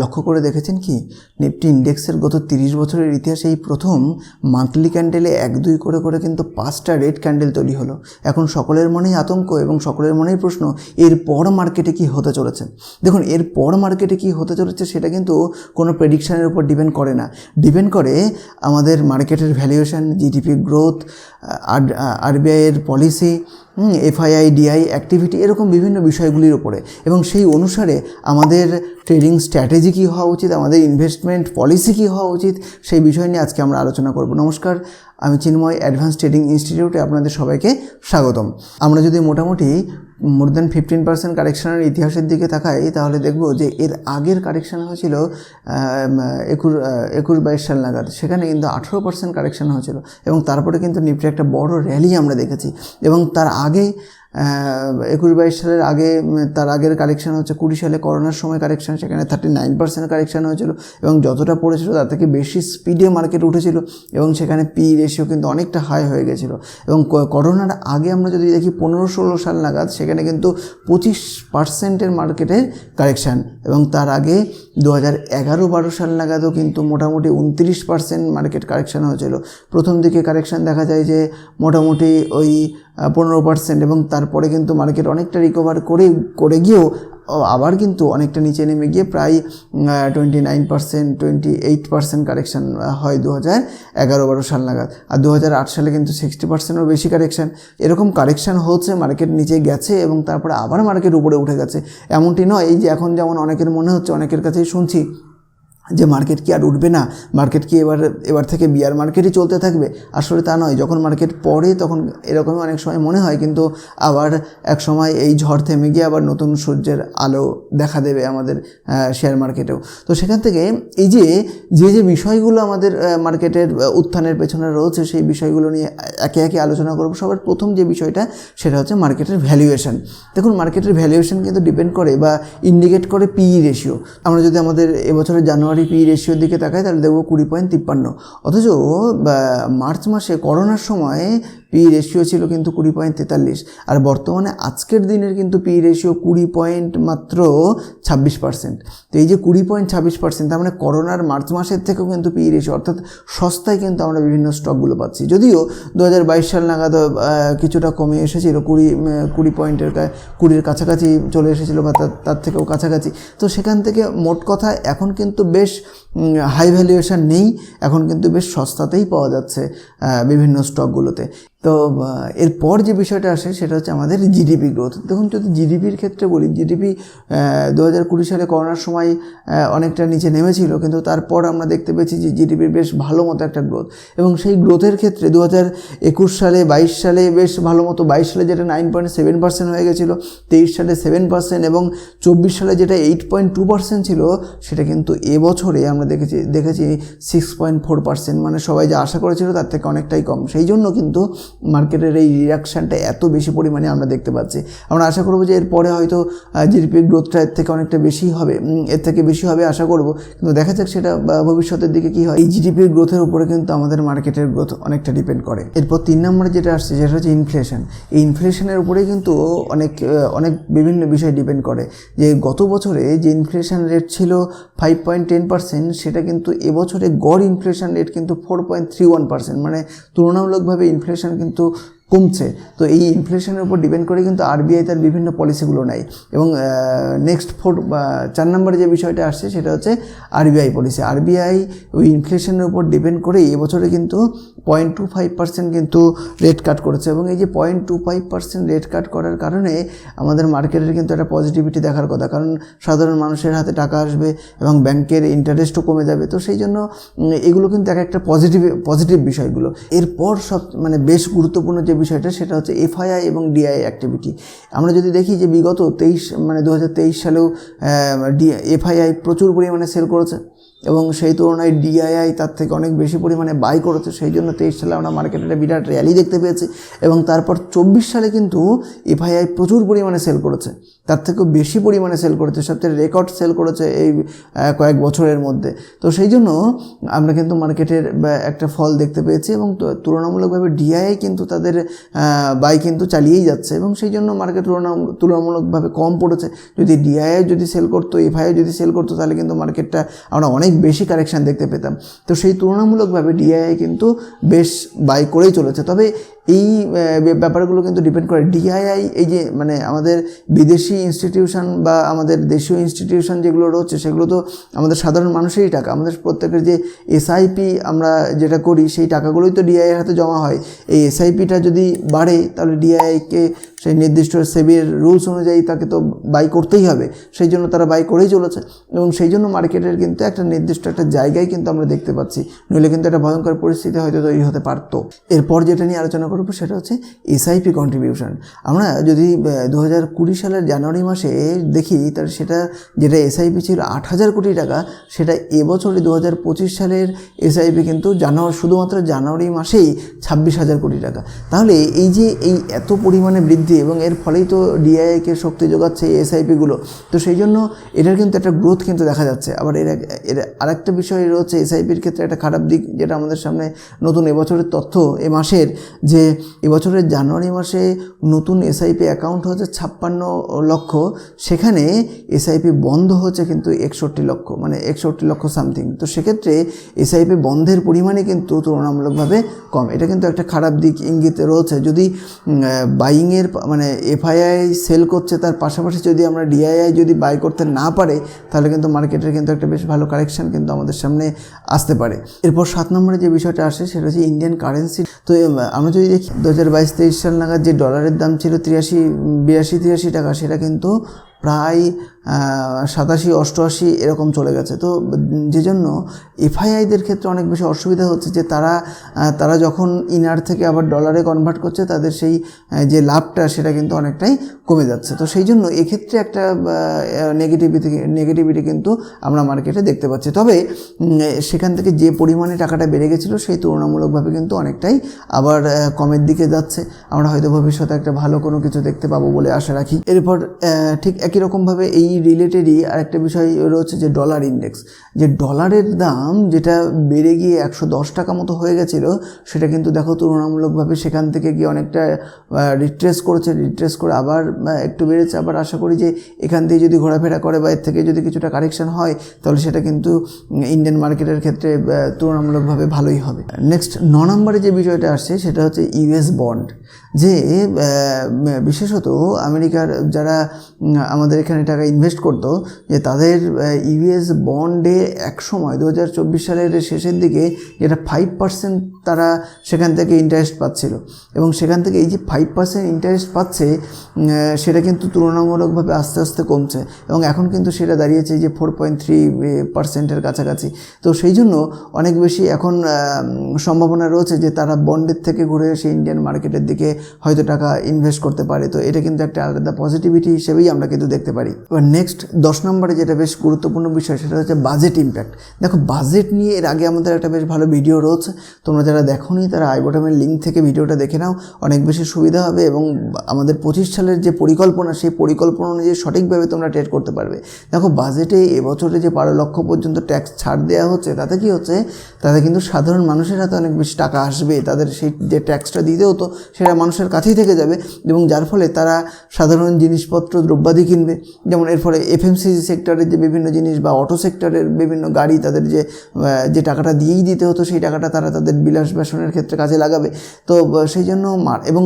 লক্ষ্য করে দেখেছেন কি? নিফটি ইন্ডেক্সের গত তিরিশ বছরের ইতিহাসে এই প্রথম মান্থলি ক্যান্ডেলে এক দুই করে করে কিন্তু পাঁচটা রেড ক্যান্ডেল তৈরি হলো। এখন সকলের মনেই আতঙ্ক এবং সকলের মনেই প্রশ্ন এরপর মার্কেটে কি হতে চলেছে? দেখুন এরপর মার্কেটে কি হতে চলেছে সেটা কিন্তু কোনো প্রেডিকশানের উপর ডিপেন্ড করে না। ডিপেন্ড করে আমাদের মার্কেটের ভ্যালুয়েশন জিডিপি গ্রোথ আর আরবিআইয়ের পলিসি এফআইআই ডিআই অ্যাক্টিভিটি এরকম বিভিন্ন বিষয়গুলির উপরে। এবং সেই অনুসারে আমাদের ট্রেডিং স্ট্র্যাটেজি কী হওয়া উচিত, আমাদের ইনভেস্টমেন্ট পলিসি কী হওয়া উচিত, সেই বিষয় নিয়ে আজকে আমরা আলোচনা করব। নমস্কার আমি চিন্ময় অ্যাডভান্স ট্রেডিং ইনস্টিটিউটে আপনাদের সবাইকে স্বাগতম। আমরা যদি মোটামুটি মোর দ্যান ফিফটিন পার্সেন্ট কারেকশানের ইতিহাসের দিকে তাকাই, তাহলে দেখব যে এর আগের কারেকশন হয়েছিল একুশ একুশ বাইশ সাল নাগাদ। সেখানে কিন্তু আঠেরো পার্সেন্ট কারেকশন হয়েছিল এবং তারপরে কিন্তু নিফটি একটা বড় র্যালি আমরা দেখেছি। এবং তার আগে একুশ বাইশ সালের আগে তার আগের কালেকশন হচ্ছে কুড়ি সালে করোনার সময় কালেকশন সেখানে থার্টি নাইন পার্সেন্ট কালেকশন হয়েছিল এবং যতটা পড়েছিল তার থেকে বেশি স্পিডে মার্কেট উঠেছিল এবং সেখানে পি রেশিও কিন্তু অনেকটা হাই হয়ে গেছিল। এবং করোনার আগে আমরা যদি দেখি পনেরো ষোলো সাল নাগাদ, সেখানে কিন্তু পঁচিশ পার্সেন্টের মার্কেটের কারেকশান এবং তার আগে দু হাজার এগারো বারো সাল নাগাদও কিন্তু মোটামুটি উনত্রিশ পার্সেন্ট মার্কেট কারেকশান হয়েছিল। প্রথম দিকে কারেকশান দেখা যায় যে মোটামুটি ওই পনেরো পার্সেন্ট এবং তারপরে কিন্তু মার্কেট অনেকটা রিকভার করে করে গিয়েও আবার কিন্তু অনেকটা নিচে নেমে গিয়ে প্রায় twenty nine percent twenty eight percent correction হয় দু হাজার এগারো বারো সাল নাগাদ। আর দু হাজার আট সালে কিন্তু সিক্সটি পার্সেন্টও বেশি কারেকশান এরকম কারেকশান হচ্ছে মার্কেট নিচে গেছে এবং তারপরে আবার মার্কেট উপরে উঠে গেছে। এমনটি নয়, এই যে এখন যেমন অনেকের মনে হচ্ছে, অনেকের কাছেই শুনছি যে মার্কেট কি আর উঠবে না? মার্কেট কি এবার এবার থেকে বিয়ার মার্কেটই চলতে থাকবে? আসলে তা নয়। যখন মার্কেট পড়ে, তখন এরকমই অনেক সময় মনে হয়, কিন্তু আবার এক সময় এই ঝড় থেমে গিয়ে আবার নতুন সূর্যের আলো দেখা দেবে আমাদের শেয়ার মার্কেটেও তো সেখান থেকে এই যে যে যে বিষয়গুলো আমাদের মার্কেটের উত্থানের পেছনে রয়েছে, সেই বিষয়গুলো নিয়ে একে একে আলোচনা করব। সবার প্রথম যে বিষয়টা, সেটা হচ্ছে মার্কেটের ভ্যালুয়েশন দেখুন মার্কেটের ভ্যালুয়েশন কিন্তু ডিপেন্ড করে বা ইন্ডিকেট করে পিই রেশিও আমরা যদি আমাদের এবছরের জানুয়ারি পি রেশিওর দিকে তাকাই তাহলে দেখব কুড়ি পয়েন্ট তিপ্পান্ন। অথচ মার্চ মাসে করোনার সময় পি রেশিও ছিল কিন্তু কুড়ি পয়েন্ট তেতাল্লিশ। আর বর্তমানে আজকের দিনের কিন্তু পি রেশিও কুড়ি পয়েন্ট মাত্র ছাব্বিশ পার্সেন্ট তো এই যে কুড়ি পয়েন্ট ছাব্বিশ পার্সেন্ট তার মানে করোনার মার্চ মাসের থেকেও কিন্তু পি রেশিও অর্থাৎ সস্তায় কিন্তু আমরা বিভিন্ন স্টকগুলো পাচ্ছি। যদিও দু হাজার বাইশ সাল নাগাদ কিছুটা কমে এসেছিল, কুড়ি কুড়ি পয়েন্টের কুড়ির কাছাকাছি চলে এসেছিল বা তার থেকেও কাছাকাছি। তো সেখান থেকে মোট কথা এখন কিন্তু বেশ হাই ভ্যালুয়েশন নেই, এখন কিন্তু বেশ সস্তাতেই পাওয়া যাচ্ছে বিভিন্ন স্টকগুলোতে তো এরপর যে বিষয়টা আসে সেটা হচ্ছে আমাদের জিডিপি গ্রোথ দেখুন, যদি জিডিপির ক্ষেত্রে বলি জিডিপি দু হাজার কুড়ি সালে করোনার সময় অনেকটা নিচে নেমেছিল, কিন্তু তারপর আমরা দেখতে পেয়েছি যে জিডিপির বেশ ভালো মতো একটা গ্রোথ এবং সেই গ্রোথের ক্ষেত্রে দু হাজার একুশ সালে, বাইশ সালে বেশ ভালো মতো, বাইশ সালে যেটা নাইন পয়েন্ট সেভেন পার্সেন্ট হয়ে গেছিল, তেইশ সালে সেভেন পার্সেন্ট এবং চব্বিশ সালে যেটা এইট পয়েন্ট টু পার্সেন্ট ছিল, সেটা কিন্তু এবছরে আমরা দেখেছি দেখেছি সিক্স পয়েন্ট ফোর পার্সেন্ট মানে সবাই যা আশা করেছিল তার থেকে অনেকটাই কম। সেই জন্য কিন্তু মার্কেটের এই রিয়াকশানটা এত বেশি পরিমাণে আমরা দেখতে পাচ্ছি। আমরা আশা করব যে এরপরে হয়তো জিডিপি গ্রোথটা এর থেকে অনেকটা বেশি হবে। এর থেকে বেশি হবে আশা করব। কিন্তু দেখা যাক সেটা ভবিষ্যতের দিকে কী হয়। এই জিডিপির গ্রোথের উপরে কিন্তু আমাদের মার্কেটের গ্রোথ অনেকটা ডিপেন্ড করে। এরপর তিন নম্বরে যেটা আসছে, যেটা হচ্ছে ইনফ্লেশন এই ইনফ্লেশনের উপরেই কিন্তু অনেক অনেক বিভিন্ন বিষয় ডিপেন্ড করে। যে গত বছরে যে ইনফ্লেশন রেট ছিল ফাইভ পয়েন্ট টেন পার্সেন্ট সেটা কিন্তু এবছরে গড় ইনফ্লেশন রেট কিন্তু four point three one percent মানে তুলনামূলকভাবে ইনফ্লেশন কিন্তু কমছে। তো এই ইনফ্লেশনের উপর ডিপেন্ড করে কিন্তু আরবিআই তার বিভিন্ন পলিসিগুলো নেয়। এবং নেক্সট ফোর চার নম্বরে যে বিষয়টা আসছে সেটা হচ্ছে আরবিআই পলিসি আরবিআই ওই ইনফ্লেশনের উপর ডিপেন্ড করে এবছরে কিন্তু পয়েন্ট টু ফাইভ পার্সেন্ট কিন্তু রেট কাট করেছে। এবং এই যে point two five percent rate cut করার কারণে আমাদের মার্কেটের কিন্তু একটা পজিটিভিটি দেখার কথা। কারণ সাধারণ মানুষের হাতে টাকা আসবে এবং ব্যাংকের ইন্টারেস্টও কমে যাবে। তো সেই জন্য এগুলো কিন্তু এক একটা পজিটিভ পজিটিভ বিষয়গুলো। এরপর সব মানে বেশ গুরুত্বপূর্ণ যে বিষয়টা সেটা হচ্ছে এফআইআই এবং ডিআই অ্যাক্টিভিটি। আমরা যদি দেখি যে বিগত তেইশ মানে দু তেইশ সালেও ডি, এফআইআই প্রচুর পরিমাণে সেল করেছে এবং সেই তুলনায় ডিআইআই তার থেকে অনেক বেশি পরিমাণে বাই করেছে। সেই জন্য তেইশ সালে আমরা মার্কেটে একটা বিরাট র্যালি দেখতে পেয়েছি এবং তারপর চব্বিশ সালে কিন্তু এফআইআই প্রচুর পরিমাণে সেল করেছে। তার থেকেও বেশি পরিমাণে সেল করেছে, সবচেয়ে রেকর্ড সেল করেছে এই কয়েক বছরের মধ্যে। তো সেই জন্য আমরা কিন্তু মার্কেটের একটা ফল দেখতে পেয়েছি এবং তুলনামূলকভাবে ডিআইআই কিন্তু তাদের বাই কিন্তু চালিয়েই যাচ্ছে এবং সেই জন্য মার্কেট তুলনা তুলনামূলকভাবে কম পড়েছে। যদি ডিআইআই যদি সেল করতো এফআইআই যদি সেল করতো, তাহলে কিন্তু মার্কেটটা আমরা অনেক বেশি কারেকশান দেখতে পেতাম। তো সেই তুলনামূলকভাবে ডিআইআই কিন্তু বেশ বাই করেই চলেছে। তবে এই ব্যাপারগুলো কিন্তু ডিপেন্ড করে। ডিআইআই এই যে মানে আমাদের বিদেশি ইনস্টিটিউশন বা আমাদের দেশীয় ইনস্টিটিউশন যেগুলো রয়েছে, সেগুলো তো আমাদের সাধারণ মানুষেরই টাকা। আমাদের প্রত্যেকের যে এসআইপি আমরা যেটা করি, সেই টাকাগুলোই তো ডিআইয়ের হাতে জমা হয়। এই এসআইপিটা যদি বাড়ে, তাহলে ডিআইআইকে সেই নির্দিষ্ট সেবির রুলস অনুযায়ী তাকে তো বাই করতেই হবে। সেই জন্য তারা বাই করেই চলেছে। এবং সেই জন্য মার্কেটের কিন্তু একটা নির্দিষ্ট একটা জায়গায় কিন্তু আমরা দেখতে পাচ্ছি। নইলে কিন্তু একটা ভয়ঙ্কর পরিস্থিতি হয়তো তৈরি হতে পারতো। এরপর যেটা নিয়ে আলোচনা করব সেটা হচ্ছে এসআইপি কন্ট্রিবিউশন আমরা যদি দু হাজার কুড়ি সালের জানুয়ারি মাসে দেখি তাহলে সেটা যেটা এসআইপি ছিল আট হাজার কোটি টাকা, সেটা এবছরে দু হাজার পঁচিশ সালের এসআইপি কিন্তু জানুয়ারি শুধুমাত্র জানুয়ারি মাসেই ছাব্বিশ হাজার কোটি টাকা। তাহলে এই যে এই এত পরিমাণে বৃদ্ধি এবং এর ফলেই তো ডিআইআইকে শক্তি যোগাচ্ছে, এই এসআইপিগুলো তো সেই জন্য এটার কিন্তু একটা গ্রোথ কিন্তু দেখা যাচ্ছে। আবার এর এর আরেকটা বিষয় রয়েছে এসআইপির ক্ষেত্রে একটা খারাপ দিক যেটা আমাদের সামনে নতুন এবছরের তথ্য এ মাসের, যে এবছরের জানুয়ারি মাসে নতুন এসআইপি অ্যাকাউন্ট হচ্ছে ছাপ্পান্ন লক্ষ। সেখানে এসআইপি বন্ধ হচ্ছে কিন্তু একষট্টি লক্ষ মানে একষট্টি লক্ষ সামথিং তো সেক্ষেত্রে এসআইপি বন্ধের পরিমাণে কিন্তু তুলনামূলকভাবে কম। এটা কিন্তু একটা খারাপ দিক ইঙ্গিত রয়েছে। যদি বাইংয়ের মানে এফআইআই সেল করছে, তার পাশাপাশি যদি আমরা ডিআইআই যদি বাই করতে না পারে, তাহলে কিন্তু মার্কেটের কিন্তু একটা বেশ ভালো কারেকশান কিন্তু আমাদের সামনে আসতে পারে। এরপর সাত নম্বরে যে বিষয়টা আসে, সেটা হচ্ছে ইন্ডিয়ান কারেন্সি তো আমরা যদি দেখি দু হাজার বাইশ, তেইশ সাল নাগাদ যে ডলারের দাম ছিল তিরাশি বিরাশি তিরাশি টাকা, সেটা কিন্তু প্রায় সাতাশি, অষ্টআশি এরকম চলে গেছে। তো যে জন্য এফআইআইদের ক্ষেত্রে অনেক বেশি অসুবিধা হচ্ছে যে তারা তারা যখন ইনার থেকে আবার ডলারে কনভার্ট করছে, তাদের সেই যে লাভটা সেটা কিন্তু অনেকটাই কমে যাচ্ছে। তো সেই জন্য এক্ষেত্রে একটা নেগেটিভিটি নেগেটিভিটি কিন্তু আমরা মার্কেটে দেখতে পাচ্ছি। তবে সেখান থেকে যে পরিমাণে টাকাটা বেড়ে গেছিল, সেই তুলনামূলকভাবে কিন্তু অনেকটাই আবার কমের দিকে যাচ্ছে। আমরা হয়তো ভবিষ্যতে একটা ভালো কোনো কিছু দেখতে পাবো বলে আশা রাখি। এরপর ঠিক ঠিক একই রকমভাবে এই রিলেটেডই আরেকটা বিষয় রয়েছে যে ডলার ইন্ডেক্স যে ডলারের দাম যেটা বেড়ে গিয়ে একশো দশ টাকা মতো হয়ে গেছিল, সেটা কিন্তু দেখো তুলনামূলকভাবে সেখান থেকে গিয়ে অনেকটা রিট্রেস করেছে রিট্রেস করে আবার একটু বেড়েছে। আবার আশা করি যে এখান থেকে যদি ঘোরাফেরা করে বা এর থেকে যদি কিছুটা কারেকশন হয়, তাহলে সেটা কিন্তু ইন্ডিয়ান মার্কেটের ক্ষেত্রে তুলনামূলকভাবে ভালোই হবে। নেক্সট ন নম্বরে যে বিষয়টা আসছে, সেটা হচ্ছে ইউএস বন্ড যে বিশেষত আমেরিকার যারা আমাদের এখানে টাকা ইনভেস্ট করতো, যে তাদের ইউএস বন্ডে এক সময় দু হাজার চব্বিশ সালের শেষের দিকে যেটা ফাইভ পার্সেন্ট তারা সেখান থেকে ইন্টারেস্ট পাচ্ছিল। এবং সেখান থেকে এই যে ফাইভ পার্সেন্ট ইন্টারেস্ট পাচ্ছে সেটা কিন্তু তুলনামূলকভাবে আস্তে আস্তে কমছে। এবং এখন কিন্তু সেটা দাঁড়িয়েছে যে ফোর পয়েন্ট থ্রি পার্সেন্টের কাছাকাছি। তো সেই জন্য অনেক বেশি এখন সম্ভাবনা রয়েছে যে তারা বন্ডের থেকে ঘুরে এসে ইন্ডিয়ান মার্কেটের দিকে হয়তো টাকা ইনভেস্ট করতে পারে। তো এটা কিন্তু একটা আলাদা পজিটিভিটি হিসেবেই আমরা কিন্তু দেখতে পারি। এবার নেক্সট দশ নম্বরে যেটা বেশ গুরুত্বপূর্ণ বিষয়, সেটা হচ্ছে বাজেট ইম্প্যাক্ট দেখো বাজেট নিয়ে এর আগে আমাদের একটা বেশ ভালো ভিডিও রয়েছে। তোমরা যারা দেখোনি, তারা আই বটমের লিঙ্ক থেকে ভিডিওটা দেখে নাও। অনেক বেশি সুবিধা হবে এবং আমাদের পঁচিশ সালের যে পরিকল্পনা, সেই পরিকল্পনা অনুযায়ী সঠিকভাবে তোমরা ট্রেড করতে পারবে। দেখো বাজেটে এবছরে যে বারো লক্ষ পর্যন্ত ট্যাক্স ছাড় দেওয়া হচ্ছে, তাতে কি হচ্ছে? তাতে কিন্তু সাধারণ মানুষের হাতে অনেক বেশি টাকা আসবে। তাদের সেই যে ট্যাক্সটা দিতে হতো সেটা মানুষের কাছেই থেকে যাবে এবং যার ফলে তারা সাধারণ জিনিসপত্র, দ্রব্যাদি কিনবে। যেমন এর ফলে এফএমসিজি সেক্টরের যে বিভিন্ন জিনিস বা অটো সেক্টরের বিভিন্ন গাড়ি তাদের যে যে টাকাটা দিয়েই দিতে হতো সেই টাকাটা তারা তাদের বিলাস বেসনের ক্ষেত্রে কাজে লাগাবে। তো সেই জন্য এবং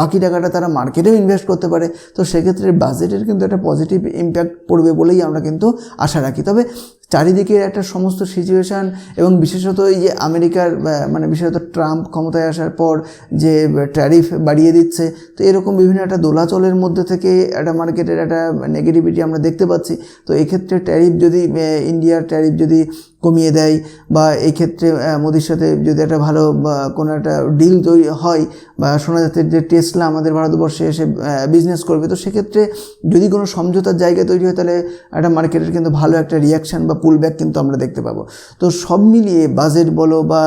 বাকি টাকাটা তারা মার্কেটেও ইনভেস্ট করতে পারে। তো সেক্ষেত্রে বাজেটের কিন্তু একটা পজিটিভ ইম্প্যাক্ট পড়বে বলেই আমরা কিন্তু আশা রাখি। তবে চারিদিকে একটা সমস্ত সিচুয়েশান এবং বিশেষত এই যে আমেরিকার মানে বিশেষত ট্রাম্প ক্ষমতায় আসার পর যে ট্যারিফ বাড়িয়ে দিচ্ছে, তো এরকম বিভিন্ন একটা দোলাচলের মধ্যে থেকে একটা মার্কেটের একটা নেগেটিভিটি আমরা দেখতে পাচ্ছি। তো এক্ষেত্রে ট্যারিফ যদি ইন্ডিয়ার ট্যারিফ যদি কমিয়ে দেয় বা এই ক্ষেত্রে আহ, মোদির সাথে যদি একটা ভালো কোনো একটা ডিল তৈরি হয় বা শোনা যাচ্ছে যে টেসলা আমাদের ভারতবর্ষে এসে বিজনেস করবে তো সেক্ষেত্রে যদি কোনো সমঝোতার জায়গা তৈরি হয় তাহলে একটা মার্কেটের কিন্তু ভালো একটা রিয়াকশান বা পুল ব্যাক কিন্তু আমরা দেখতে পাবো। তো সব মিলিয়ে বাজেট বলো বা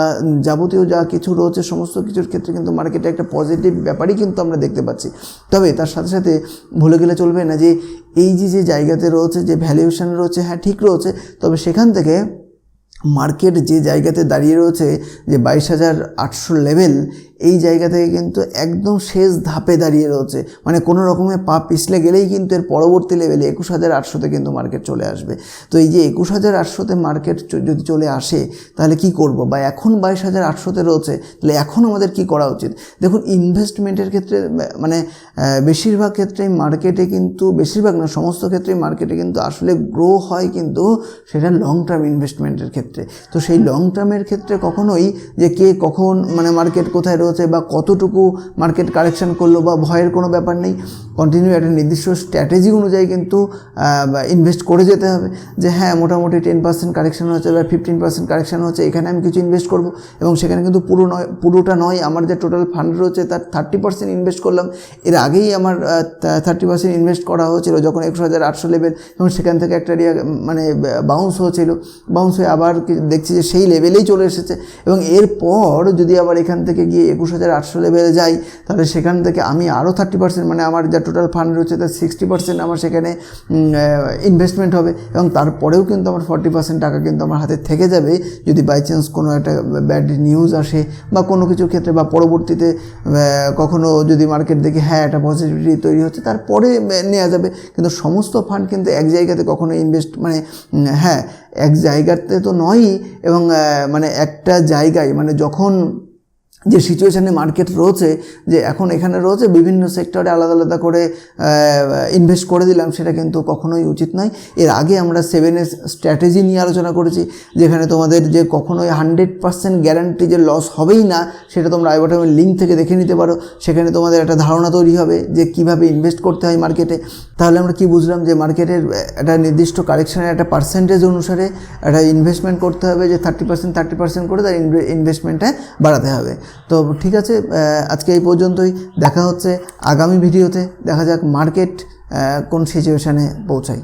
যাবতীয় যা কিছু রয়েছে সমস্ত কিছুর ক্ষেত্রে কিন্তু মার্কেটে একটা পজিটিভ ব্যাপারই কিন্তু আমরা দেখতে পাচ্ছি। তবে তার সাথে সাথে ভুলে গেলে চলবে না যে এই যে যে জায়গাতে রয়েছে যে ভ্যালুয়েশন রয়েছে হ্যাঁ ঠিক রয়েছে তবে সেখান থেকে মার্কেট যে জায়গাতে দাঁড়িয়ে রয়েছে, যে বাইশ হাজার আটশো লেভেল, এই জায়গা থেকে কিন্তু একদম শেষ ধাপে দাঁড়িয়ে রয়েছে। মানে কোনো রকমে পা পিছলে গেলেই কিন্তু এর পরবর্তী লেভেলে একুশ হাজার আটশোতে কিন্তু মার্কেট চলে আসবে। তো এই যে একুশ হাজার আটশোতে মার্কেট যদি চলে আসে, তাহলে কি করব? বা এখন বাইশ হাজার আটশোতে রয়েছে, তাহলে এখন আমাদের কি করা উচিত? দেখুন ইনভেস্টমেন্টের ক্ষেত্রে মানে বেশিরভাগ ক্ষেত্রেই মার্কেটে কিন্তু, বেশিরভাগ না, সমস্ত ক্ষেত্রেই মার্কেটে কিন্তু আসলে গ্রো হয় কিন্তু সেটা লং টার্ম ইনভেস্টমেন্টের ক্ষেত্রে। তো সেই লং টার্মের ক্ষেত্রে কখনোই যে কে কখন মানে মার্কেট কোথায় রয়েছে বা কতটুকু মার্কেট কারেকশন করল বা ভয়ের কোনো ব্যাপার নেই কন্টিনিউ একটা নির্দিষ্ট স্ট্র্যাটেজি অনুযায়ী কিন্তু ইনভেস্ট করে যেতে হবে যে হ্যাঁ মোটামুটি টেন পার্সেন্ট কারেকশন হচ্ছে বা ফিফটিন পার্সেন্ট কারেকশন হচ্ছে, এখানে আমি কিছু ইনভেস্ট করব এবং সেখানে কিন্তু পুরো নয়, পুরোটা নয়, আমার যে টোটাল ফান্ড রয়েছে তার থার্টি পার্সেন্ট ইনভেস্ট করলাম। এর আগেই আমার থার্টি পার্সেন্ট ইনভেস্ট করা হয়েছিল যখন একশো হাজার আটশো লেভেল এবং সেখান থেকে একটা মানে বাউন্স হয়েছিল। বাউন্স হয়ে আবার দেখছি যে সেই লেভেলেই চলে এসেছে। এবং এরপর যদি আবার এখান থেকে গিয়ে একুশ হাজার আটশো লেভেলে যাই, তাহলে সেখান থেকে আমি আরও থার্টি পার্সেন্ট মানে আমার যা টোটাল ফান্ড রয়েছে তার সিক্সটি পার্সেন্ট আমার সেখানে ইনভেস্টমেন্ট হবে। এবং তারপরেও কিন্তু আমার ফর্টি পার্সেন্ট টাকা কিন্তু আমার হাতে থেকে যাবে। যদি বাই চান্স কোনো একটা ব্যাড নিউজ আসে বা কোনো কিছুর ক্ষেত্রে বা পরবর্তীতে কখনো যদি মার্কেট দেখি হ্যাঁ একটা পজিটিভিটি তৈরি হচ্ছে, তারপরে নেওয়া যাবে। কিন্তু সমস্ত ফান্ড কিন্তু এক জায়গাতে কখনো ইনভেস্ট মানে হ্যাঁ এক জায়গাতে তো নয়ই এবং মানে একটা জায়গায় মানে যখন যে সিচুয়েশানে মার্কেট রয়েছে, যে এখন এখানে রয়েছে, বিভিন্ন সেক্টরে আলাদা আলাদা করে ইনভেস্ট করে দিলাম, সেটা কিন্তু কখনোই উচিত নয়। এর আগে আমরা সেভেনের স্ট্র্যাটেজি নিয়ে আলোচনা করেছি, যেখানে তোমাদের যে কখনোই হান্ড্রেড পার্সেন্ট গ্যারান্টি যে লস হবেই না, সেটা তোমরা আই বটমের লিঙ্ক থেকে দেখে নিতে পারো। সেখানে তোমাদের একটা ধারণা তৈরি হবে যে কীভাবে ইনভেস্ট করতে হয় মার্কেটে তাহলে আমরা কি বুঝলাম যে মার্কেটের একটা নির্দিষ্ট কারেকশনের একটা পার্সেন্টেজ অনুসারে একটা ইনভেস্টমেন্ট করতে হবে, যে থার্টি পার্সেন্ট থার্টি পার্সেন্ট করে তার ইনভেস্টমেন্টটা বাড়াতে হবে। তো ঠিক আছে আজকে এই পর্যন্তই। দেখা হচ্ছে আগামী ভিডিওতে। দেখা যাক মার্কেট কোন সিচুয়েশানে পৌঁছায়।